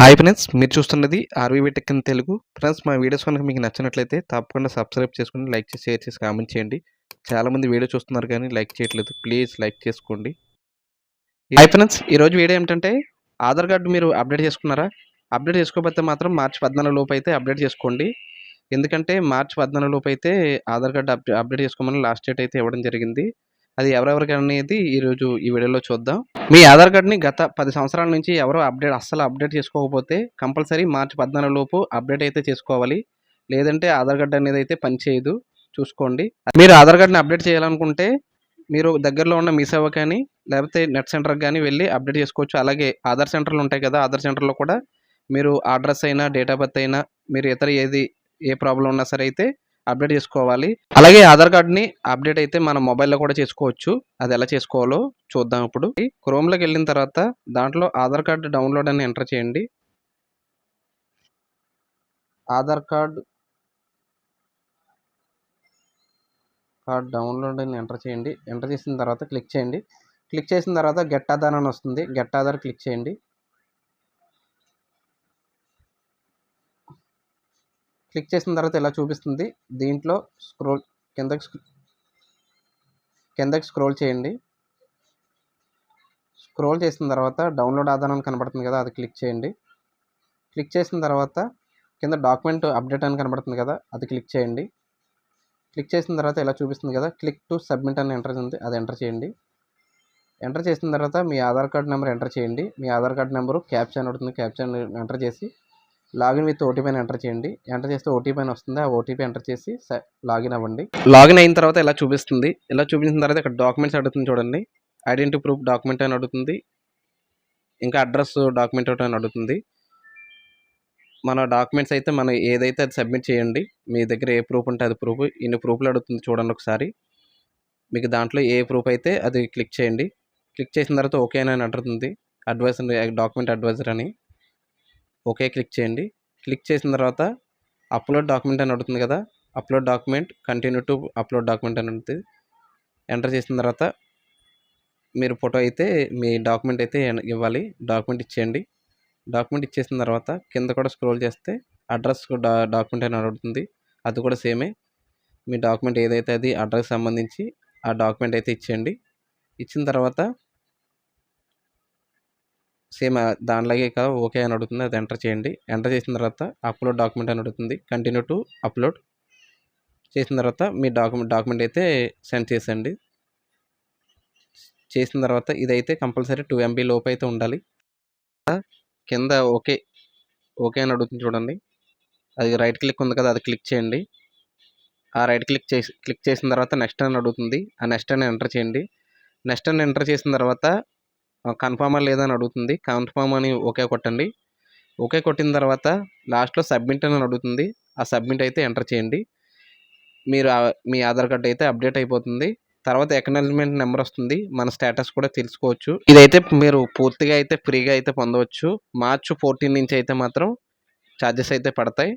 Hi friends మీరు చూస్తున్నది RVV tech in Telugu friends మా వీడియోస్ కనుక మీకు నచ్చినట్లయితే తప్పకుండా సబ్స్క్రైబ్ చేసుకుని లైక్ చేసి షేర్ చేసి కామెంట్ చేయండి. చాలామంది వీడియో చూస్తున్నారు కానీ లైక్ చేయట్లేదు. ప్లీజ్ లైక్ చేసుకోండి. హాయ్ ఫ్రెండ్స్ ఈరోజు వీడియో ఏంటంటే ఆధార్ కార్డు మీరు అప్డేట్ చేసుకున్నారా? అప్డేట్ చేసుకోకపోతే మాత్రం మార్చి పద్నాలుగు లోపు అయితే అప్డేట్ చేసుకోండి. ఎందుకంటే మార్చి పద్నాలుగు లోపు అయితే ఆధార్ కార్డు అప్డేట్ చేసుకోమని లాస్ట్ డేట్ అయితే ఇవ్వడం జరిగింది. అది ఎవరెవరికి అనేది ఈరోజు ఈ వీడియోలో చూద్దాం. మీ ఆధార్ కార్డ్ని గత పది సంవత్సరాల నుంచి ఎవరో అప్డేట్ అస్సలు అప్డేట్ చేసుకోకపోతే కంపల్సరీ మార్చి పద్నాలుగు లోపు అప్డేట్ అయితే చేసుకోవాలి. లేదంటే ఆధార్ కార్డ్ అనేది అయితే పనిచేయదు చూసుకోండి. మీరు ఆధార్ కార్డ్ని అప్డేట్ చేయాలనుకుంటే మీరు దగ్గరలో ఉన్న మీ సేవ కానీ లేకపోతే నెట్ సెంటర్కి కానీ వెళ్ళి అప్డేట్ చేసుకోవచ్చు. అలాగే ఆధార్ సెంటర్లు ఉంటాయి కదా ఆధార్ సెంటర్లో కూడా మీరు అడ్రస్ అయినా డేట్ ఆఫ్ బర్త్ అయినా మీరు ఇతర ఏది ఏ ప్రాబ్లం ఉన్నా సరే అయితే అప్డేట్ చేసుకోవాలి. అలాగే ఆధార్ కార్డ్ని అప్డేట్ అయితే మన మొబైల్లో కూడా చేసుకోవచ్చు. అది ఎలా చేసుకోవాలో చూద్దాం ఇప్పుడు. క్రోమ్లోకి వెళ్ళిన తర్వాత దాంట్లో ఆధార్ కార్డ్ డౌన్లోడ్ అని ఎంటర్ చేయండి. ఆధార్ కార్డ్ కార్డ్ డౌన్లోడ్ అని ఎంటర్ చేయండి. ఎంటర్ చేసిన తర్వాత క్లిక్ చేయండి. క్లిక్ చేసిన తర్వాత గెట్ ఆధార్ అని వస్తుంది. గెట్ ఆధార్ క్లిక్ చేయండి. క్లిక్ చేసిన తర్వాత ఇలా చూపిస్తుంది. దీంట్లో స్క్రోల్ కిందకి కిందకి స్క్రోల్ చేయండి. స్క్రోల్ చేసిన తర్వాత డౌన్లోడ్ ఆధారం అని కనబడుతుంది కదా అది క్లిక్ చేయండి. క్లిక్ చేసిన తర్వాత కింద డాక్యుమెంట్ అప్డేట్ అని కనబడుతుంది కదా అది క్లిక్ చేయండి. క్లిక్ చేసిన తర్వాత ఇలా చూపిస్తుంది కదా క్లిక్ టు సబ్మిట్ అని ఎంటర్ ఉంది అది ఎంటర్ చేయండి. ఎంటర్ చేసిన తర్వాత మీ ఆధార్ కార్డ్ నెంబర్ ఎంటర్ చేయండి. మీ ఆధార్ కార్డ్ నెంబరు క్యాప్చా అని ఉంటుంది క్యాప్చా ఎంటర్ చేసి లాగిన్ విత్ ఓటీపీ ఎంటర్ చేయండి. ఎంటర్ చేస్తే ఓటీపీ అని వస్తుంది. ఆ ఓటీపీ ఎంటర్ చేసి లాగిన్ అవ్వండి. లాగిన్ అయిన తర్వాత ఇలా చూపిస్తుంది? ఇలా చూపించిన తర్వాత ఇక్కడ డాక్యుమెంట్స్ అడుగుతుంది చూడండి. ఐడెంటిటీ ప్రూఫ్ డాక్యుమెంట్ అని అడుగుతుంది. ఇంకా అడ్రస్ డాక్యుమెంట్ ఒకటి అని అడుగుతుంది. మన డాక్యుమెంట్స్ అయితే మనం ఏదైతే అది సబ్మిట్ చేయండి మీ దగ్గర ఏ ప్రూఫ్ ఉంటే అది ప్రూఫ్. ఇన్ని ప్రూఫ్లు అడుగుతుంది చూడండి ఒకసారి. మీకు దాంట్లో ఏ ప్రూఫ్ అయితే అది క్లిక్ చేయండి. క్లిక్ చేసిన తర్వాత ఓకే అని అడుగుతుంది అడ్వైజర్ డాక్యుమెంట్ అడ్వైజర్ అని. ఓకే క్లిక్ చేయండి. క్లిక్ చేసిన తర్వాత అప్లోడ్ డాక్యుమెంట్ అని అడుగుతుంది కదా upload document continue to upload document అని ఉంటుంది ఎంటర్ చేసిన తర్వాత మీరు ఫోటో అయితే మీ డాక్యుమెంట్ అయితే ఎన్- ఇవ్వాలి. డాక్యుమెంట్ ఇచ్చేయండి. డాక్యుమెంట్ ఇచ్చేసిన తర్వాత కింద కూడా స్క్రోల్ చేస్తే అడ్రస్ డా డాక్యుమెంట్ అని అడుగుతుంది. అది కూడా సేమే. మీ డాక్యుమెంట్ ఏదైతే అది అడ్రస్ సంబంధించి ఆ డాక్యుమెంట్ అయితే ఇచ్చేయండి. ఇచ్చిన తర్వాత సేమ్ దానిలాగే కదా ఓకే అని అడుగుతుంది అది ఎంటర్ చేయండి. ఎంటర్ చేసిన తర్వాత అప్లోడ్ డాక్యుమెంట్ అని అడుగుతుంది. కంటిన్యూ టు అప్లోడ్ చేసిన తర్వాత మీ డాక్యుమెంట్ డాక్యుమెంట్ అయితే సెండ్ చేసండి చేసిన తర్వాత ఇదైతే కంపల్సరీ టూ ఎంబీ లోపు అయితే ఉండాలి. కింద ఓకే ఓకే అని అడుగుతుంది చూడండి. అది రైట్ క్లిక్ ఉంది కదా అది క్లిక్ చేయండి. ఆ రైట్ క్లిక్ చేసి క్లిక్ చేసిన తర్వాత నెక్స్ట్ అని అడుగుతుంది. ఆ నెక్స్ట్ అని ఎంటర్ చేయండి. నెక్స్ట్ అని ఎంటర్ చేసిన తర్వాత కన్ఫామా లేదా అని అడుగుతుంది. కన్ఫామ్ అని ఓకే కొట్టండి. ఓకే కొట్టిన తర్వాత లాస్ట్లో సబ్మిట్ అని అడుగుతుంది. ఆ సబ్మిట్ అయితే ఎంటర్ చేయండి. మీరు మీ ఆధార్ కార్డ్ అయితే అప్డేట్ అయిపోతుంది. తర్వాత ఎక్నాలజ్మెంట్ నెంబర్ వస్తుంది. మన స్టేటస్ కూడా తెలుసుకోవచ్చు. ఇదైతే మీరు పూర్తిగా అయితే ఫ్రీగా అయితే పొందవచ్చు. మార్చ్ ఫోర్టీన్ నుంచి అయితే మాత్రం ఛార్జెస్ అయితే పడతాయి.